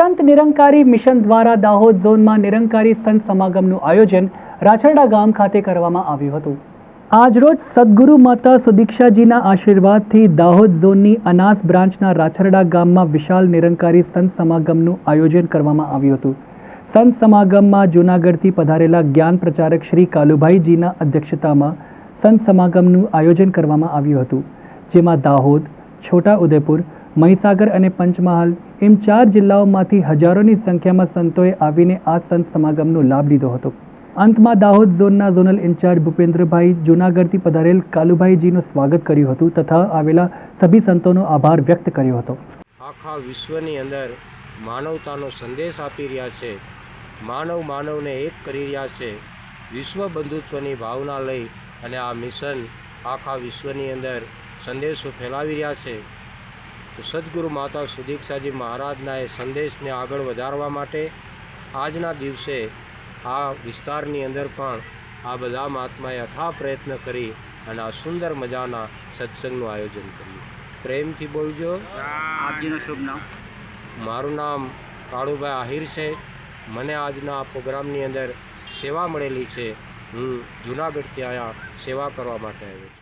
સંત નિરંકારી મિશન દ્વારા દાહોદ ઝોનમાં નિરંકારી સંત સમાગમનું આયોજન રાછરડા ગામ ખાતે કરવામાં આવ્યું હતું. આજરોજ સદગુરુ માતા સુદીક્ષાજીના આશીર્વાદથી દાહોદ ઝોનની અનાસ બ્રાન્ચના રાછરડા ગામમાં વિશાળ નિરંકારી સંત સમાગમનું આયોજન કરવામાં આવ્યું હતું. સંત સમાગમમાં જૂનાગઢથી પધારેલા જ્ઞાન પ્રચારક શ્રી કાલુભાઈજીના અધ્યક્ષતામાં સંત સમાગમનું આયોજન કરવામાં આવ્યું હતું. જેમાં દાહોદ છોટા ઉદેપુર મહીસાગર અને પંચમહાલ એમ ચાર જિલ્લાઓમાંથી હજારોની સંખ્યામાં સંતોએ આવીને આ સંત સમાગમનો લાભ લીધો હતો. અંતમાં દાહોદ ઝોનના ઝોનલ ઇન્ચાર્જ ભૂપેન્દ્રભાઈ જૂનાગઢથી પધારેલ કાલુભાઈજીનું સ્વાગત કર્યું હતું તથા આવેલા સભી સંતોનો આભાર વ્યક્ત કર્યો હતો. આખા વિશ્વની અંદર માનવતાનો સંદેશ આપી રહ્યા છે. માનવ માનવને એક કરી રહ્યા છે. વિશ્વ બંધુત્વની ભાવના લઈ અને આ મિશન આખા વિશ્વની અંદર સંદેશો ફેલાવી રહ્યા છે. સદગુરુ માતા સુદીક્ષાજી મહારાજના એ સંદેશને આગળ વધારવા માટે આજના દિવસે આ વિસ્તારની અંદર પણ આ બધા મહાત્માએ અથા પ્રયત્ન કરી અને આ સુંદર મજાના સત્સંગનું આયોજન કર્યું. પ્રેમથી બોલજો. આપજીનું શુભ નામ. મારું નામ કાળુભાઈ આહિર છે. મને આજના આ પ્રોગ્રામની અંદર સેવા મળેલી છે. હું જૂનાગઢથી અહીંયા સેવા કરવા માટે આવ્યો છું.